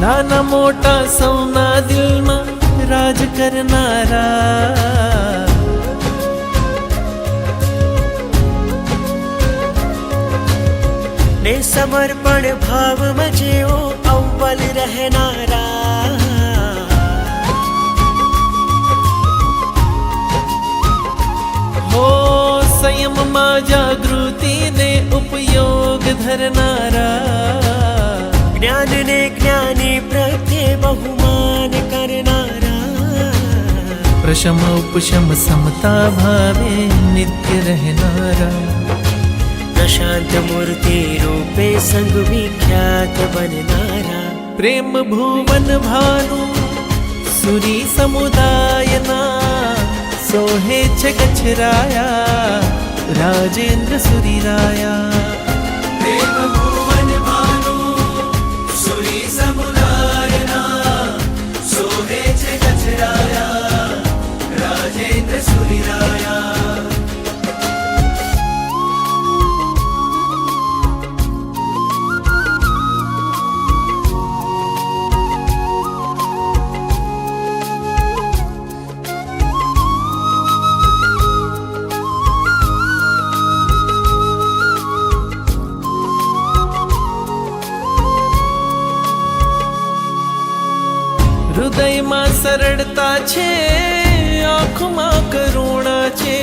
નાના મોટા સૌના દિલમાં રાજ કરનારા. ને સમર્પણ ભાવમાં જેઓ અવ્વલ રહેનારા. સંયમમાં જાગૃતિને ઉપયોગ ધરનારા. ज्ञान ने ज्ञानी प्रत्ये बहुमान करणारा प्रशम उपशम समता भावे नित्य रहणारा प्रशांत मूर्ति रूपे संग विख्यात बनणारा प्रेम भुवन भानु सुरी समुदायना सोहे छगछराया राजेंद्र सुरी राया હૃદયમાં સરળતા છે આંખમાં કરુણા છે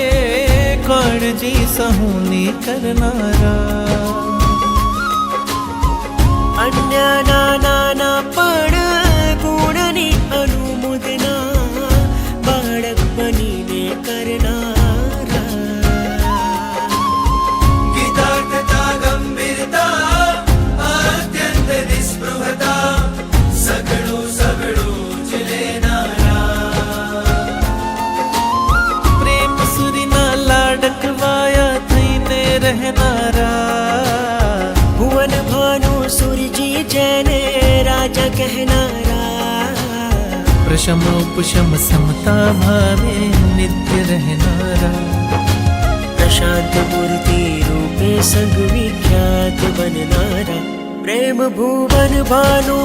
કાળજી સહુની કરનારા. અન્ય નાના પણ भुवन भानु सूर्य जैन राजा कहनारा। प्रशमोपशम समता भावे नित्य रहनारा। प्रशांत मूर्ति रूपे संग विख्यात बननारा। प्रेम भुवन भानु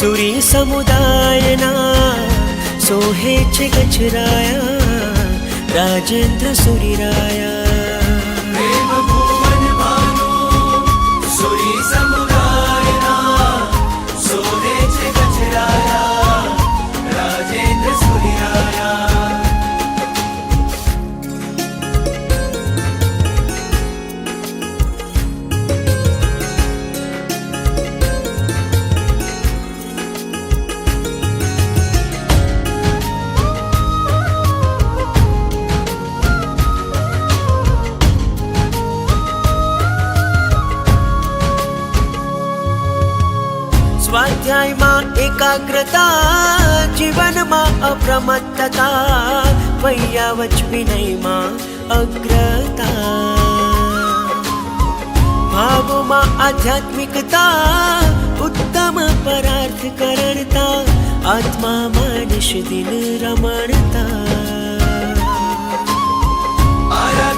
सूरी समुदाय सोहे गचराया राजेंद्र सूरी राया। સ્વાધ્યાયમાં એકાગ્રતા, જીવનમાં અપ્રમત્તતા, વૈયાવચ વિનયમાં અગ્રતા. ભાવમાં આધ્યાત્મિકતા, ઉત્તમ પરાર્થ કરણતા આત્મામાં નિષ દિન રમણતા.